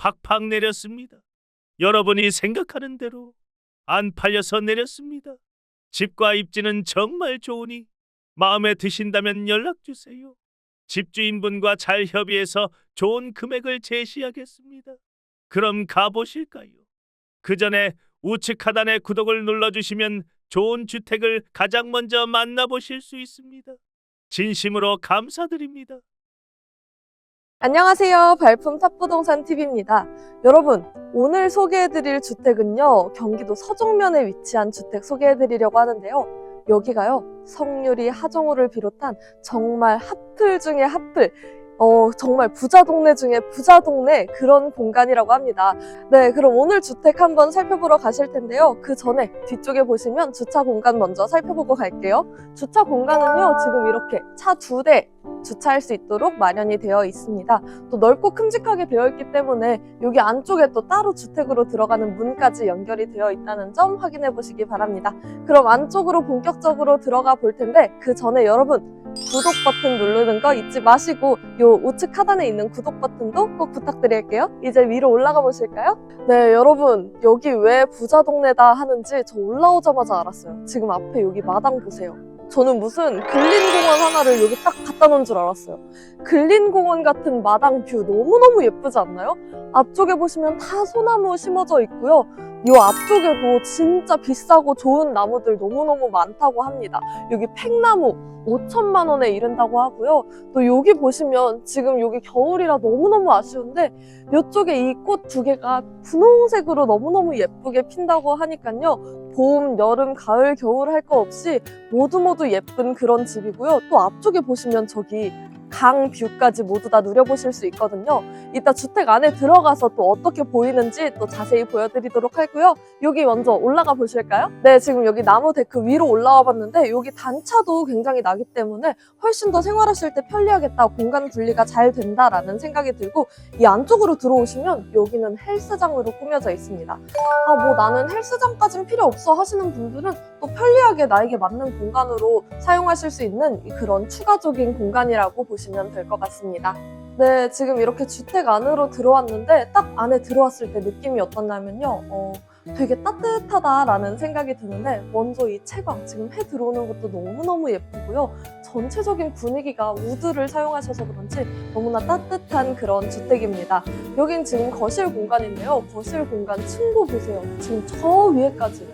팍팍 내렸습니다. 여러분이 생각하는 대로 안 팔려서 내렸습니다. 집과 입지는 정말 좋으니 마음에 드신다면 연락 주세요. 집주인분과 잘 협의해서 좋은 금액을 제시하겠습니다. 그럼 가보실까요? 그 전에 우측 하단에 구독을 눌러주시면 좋은 주택을 가장 먼저 만나보실 수 있습니다. 진심으로 감사드립니다. 안녕하세요. 발품 탑부동산 TV입니다. 여러분, 오늘 소개해드릴 주택은요, 경기도 서정면에 위치한 주택 소개해드리려고 하는데요. 여기가요, 성유리 하정우를 비롯한 정말 핫플 중에 핫플, 어, 정말 부자 동네 중에 부자 동네 그런 공간이라고 합니다. 네, 그럼 오늘 주택 한번 살펴보러 가실 텐데요. 그 전에 뒤쪽에 보시면 주차 공간 먼저 살펴보고 갈게요. 주차 공간은요, 지금 이렇게 차 두 대 주차할 수 있도록 마련이 되어 있습니다. 또 넓고 큼직하게 되어 있기 때문에 여기 안쪽에 또 따로 주택으로 들어가는 문까지 연결이 되어 있다는 점 확인해 보시기 바랍니다. 그럼 안쪽으로 본격적으로 들어가 볼 텐데 그 전에 여러분 구독 버튼 누르는 거 잊지 마시고 요 우측 하단에 있는 구독 버튼도 꼭 부탁드릴게요. 이제 위로 올라가 보실까요? 네, 여러분 여기 왜 부자 동네다 하는지 저 올라오자마자 알았어요. 지금 앞에 여기 마당 보세요. 저는 무슨 근린공원 하나를 여기 딱 갖다 놓은 줄 알았어요. 근린공원 같은 마당 뷰 너무너무 예쁘지 않나요? 앞쪽에 보시면 다 소나무 심어져 있고요. 이 앞쪽에도 진짜 비싸고 좋은 나무들 너무너무 많다고 합니다. 여기 팽나무 5천만 원에 이른다고 하고요. 또 여기 보시면 지금 여기 겨울이라 너무너무 아쉬운데 이쪽에 이 꽃 두 개가 분홍색으로 너무너무 예쁘게 핀다고 하니까요. 봄, 여름, 가을, 겨울 할 거 없이 모두 모두 예쁜 그런 집이고요. 또 앞쪽에 보시면 저기 강 뷰까지 모두 다 누려보실 수 있거든요. 이따 주택 안에 들어가서 또 어떻게 보이는지 또 자세히 보여드리도록 하고요. 여기 먼저 올라가 보실까요? 네, 지금 여기 나무 데크 위로 올라와 봤는데 여기 단차도 굉장히 나기 때문에 훨씬 더 생활하실 때 편리하겠다, 공간 분리가 잘 된다라는 생각이 들고 이 안쪽으로 들어오시면 여기는 헬스장으로 꾸며져 있습니다. 아, 뭐 나는 헬스장까진 필요 없어 하시는 분들은 또 편리하게 나에게 맞는 공간으로 사용하실 수 있는 그런 추가적인 공간이라고 보시면 될 것 같습니다. 네, 지금 이렇게 주택 안으로 들어왔는데 딱 안에 들어왔을 때 느낌이 어떻냐면요. 어, 되게 따뜻하다라는 생각이 드는데 먼저 이 채광, 지금 해 들어오는 것도 너무너무 예쁘고요. 전체적인 분위기가 우드를 사용하셔서 그런지 너무나 따뜻한 그런 주택입니다. 여긴 지금 거실 공간인데요. 거실 공간 층고 보세요. 지금 저 위에까지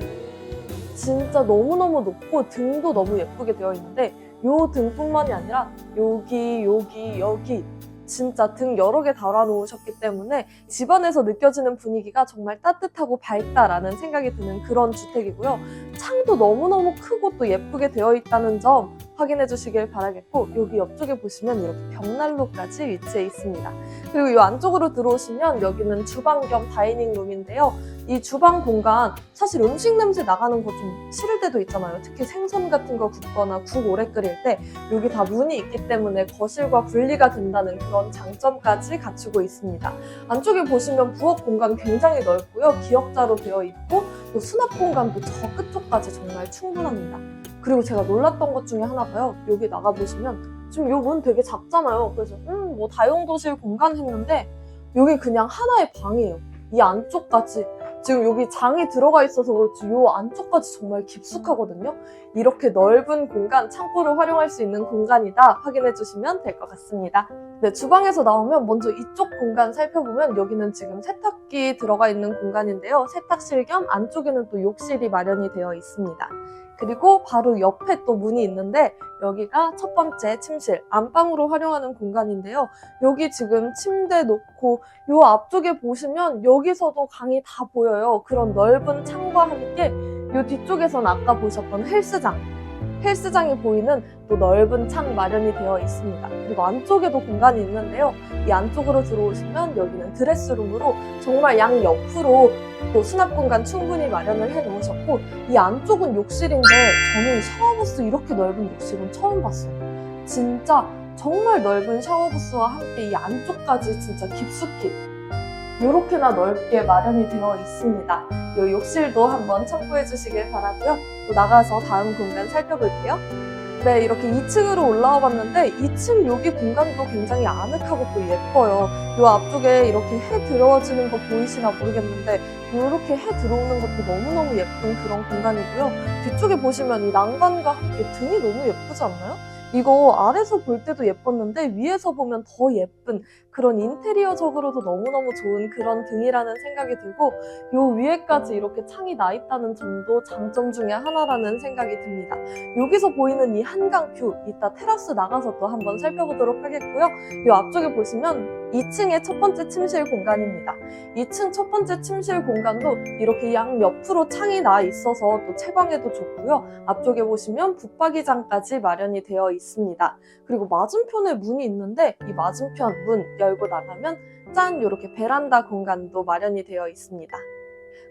진짜 너무너무 높고 등도 너무 예쁘게 되어 있는데 요 등뿐만이 아니라 여기 여기 여기 진짜 등 여러 개 달아 놓으셨기 때문에 집안에서 느껴지는 분위기가 정말 따뜻하고 밝다라는 생각이 드는 그런 주택이고요. 창도 너무너무 크고 또 예쁘게 되어 있다는 점 확인해 주시길 바라겠고 여기 옆쪽에 보시면 이렇게 벽난로까지 위치해 있습니다. 그리고 이 안쪽으로 들어오시면 여기는 주방 겸 다이닝 룸인데요. 이 주방 공간 사실 음식 냄새 나가는 거 좀 싫을 때도 있잖아요. 특히 생선 같은 거 굽거나 국 오래 끓일 때 여기 다 문이 있기 때문에 거실과 분리가 된다는 그런 장점까지 갖추고 있습니다. 안쪽에 보시면 부엌 공간 굉장히 넓고요. 기역자로 되어 있고 또 수납 공간도 저 끝쪽까지 정말 충분합니다. 그리고 제가 놀랐던 것 중에 하나가요. 여기 나가 보시면 지금 요 문 되게 작잖아요. 그래서 음 뭐 다용도실 공간 했는데 여기 그냥 하나의 방이에요. 이 안쪽까지 지금 여기 장이 들어가 있어서 그렇지 요 안쪽까지 정말 깊숙하거든요. 이렇게 넓은 공간, 창고를 활용할 수 있는 공간이다 확인해 주시면 될 것 같습니다. 네, 주방에서 나오면 먼저 이쪽 공간 살펴보면 여기는 지금 세탁기 들어가 있는 공간인데요. 세탁실 겸 안쪽에는 또 욕실이 마련이 되어 있습니다. 그리고 바로 옆에 또 문이 있는데 여기가 첫 번째 침실, 안방으로 활용하는 공간인데요. 여기 지금 침대 놓고 요 앞쪽에 보시면 여기서도 강이 다 보여요. 그런 넓은 창과 함께 요 뒤쪽에선 아까 보셨던 헬스장, 헬스장이 보이는 또 넓은 창 마련이 되어 있습니다. 그리고 안쪽에도 공간이 있는데요. 이 안쪽으로 들어오시면 여기는 드레스룸으로 정말 양 옆으로 또 수납 공간 충분히 마련을 해 놓으셨고 이 안쪽은 욕실인데 저는 샤워부스 이렇게 넓은 욕실은 처음 봤어요. 진짜 정말 넓은 샤워부스와 함께 이 안쪽까지 진짜 깊숙이 이렇게나 넓게 마련이 되어 있습니다. 이 욕실도 한번 참고해 주시길 바라고요. 또 나가서 다음 공간 살펴볼게요. 네, 이렇게 2층으로 올라와 봤는데 2층 여기 공간도 굉장히 아늑하고 또 예뻐요. 요 앞쪽에 이렇게 해 들어지는 거 보이시나 모르겠는데 이렇게 해 들어오는 것도 너무너무 예쁜 그런 공간이고요. 뒤쪽에 보시면 이 난간과 함께 등이 너무 예쁘지 않나요? 이거 아래서 볼 때도 예뻤는데 위에서 보면 더 예쁜 그런 인테리어적으로도 너무너무 좋은 그런 등이라는 생각이 들고 요 위에까지 이렇게 창이 나 있다는 점도 장점 중에 하나라는 생각이 듭니다. 여기서 보이는 이 한강 뷰 이따 테라스 나가서 또 한번 살펴보도록 하겠고요. 이 앞쪽에 보시면 2층의 첫 번째 침실 공간입니다. 2층 첫 번째 침실 공간도 이렇게 양 옆으로 창이 나 있어서 또 채광에도 좋고요. 앞쪽에 보시면 붙박이장까지 마련이 되어 있습니다. 그리고 맞은편에 문이 있는데 이 맞은편 문 열고 나가면 짠 이렇게 베란다 공간도 마련이 되어 있습니다.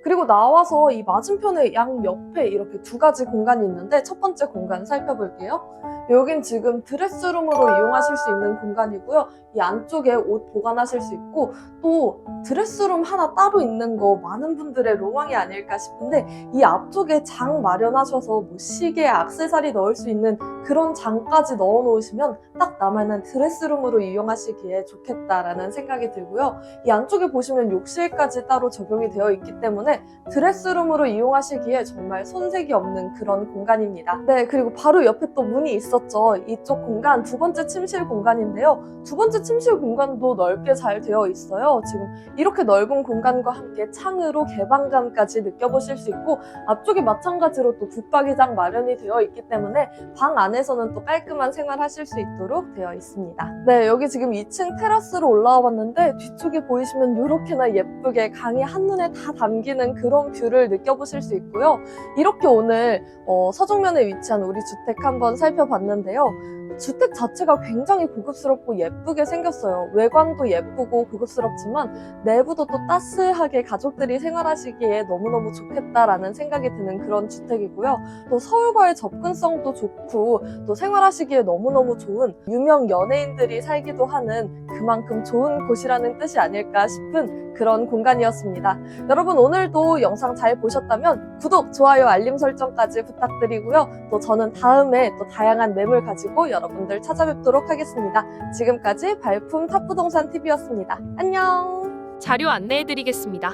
그리고 나와서 이 맞은편에 양 옆에 이렇게 두 가지 공간이 있는데 첫 번째 공간 살펴볼게요. 여긴 지금 드레스룸으로 이용하실 수 있는 공간이고요. 이 안쪽에 옷 보관하실 수 있고 또 드레스룸 하나 따로 있는 거 많은 분들의 로망이 아닐까 싶은데 이 앞쪽에 장 마련하셔서 뭐 시계, 액세서리 넣을 수 있는 그런 장까지 넣어 놓으시면 딱 남아있는 드레스룸으로 이용하시기에 좋겠다라는 생각이 들고요. 이 안쪽에 보시면 욕실까지 따로 적용이 되어 있기 때문에 드레스룸으로 이용하시기에 정말 손색이 없는 그런 공간입니다. 네, 그리고 바로 옆에 또 문이 있 었죠. 이쪽 공간 두 번째 침실 공간인데요. 두 번째 침실 공간도 넓게 잘 되어 있어요. 지금 이렇게 넓은 공간과 함께 창으로 개방감까지 느껴보실 수 있고 앞쪽에 마찬가지로 또 붙박이장 마련이 되어 있기 때문에 방 안에서는 또 깔끔한 생활하실 수 있도록 되어 있습니다. 네, 여기 지금 2층 테라스로 올라와 봤는데 뒤쪽에 보이시면 이렇게나 예쁘게 강이 한눈에 다 담기는 그런 뷰를 느껴보실 수 있고요. 이렇게 오늘 어, 서정면에 위치한 우리 주택 한번 살펴봤는데 요. 주택 자체가 굉장히 고급스럽고 예쁘게 생겼어요. 외관도 예쁘고 고급스럽지만 내부도 또 따스하게 가족들이 생활하시기에 너무너무 좋겠다라는 생각이 드는 그런 주택이고요. 또 서울과의 접근성도 좋고 또 생활하시기에 너무너무 좋은 유명 연예인들이 살기도 하는 그만큼 좋은 곳이라는 뜻이 아닐까 싶은 그런 공간이었습니다. 여러분 오늘도 영상 잘 보셨다면 구독, 좋아요, 알림 설정까지 부탁드리고요. 또 저는 다음에 또 다양한 매물 가지고 여러분들 찾아뵙도록 하겠습니다. 지금까지 발품 탑부동산 TV였습니다. 안녕! 자료 안내해드리겠습니다.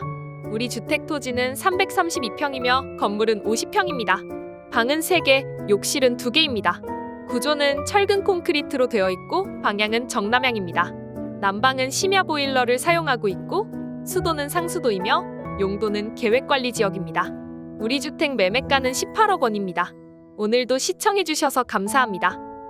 우리 주택 토지는 332평이며 건물은 50평입니다. 방은 3개, 욕실은 2개입니다. 구조는 철근 콘크리트로 되어 있고 방향은 정남향입니다. 난방은 심야 보일러를 사용하고 있고 수도는 상수도이며 용도는 계획관리 지역입니다. 우리 주택 매매가는 18억 원입니다. 오늘도 시청해주셔서 감사합니다.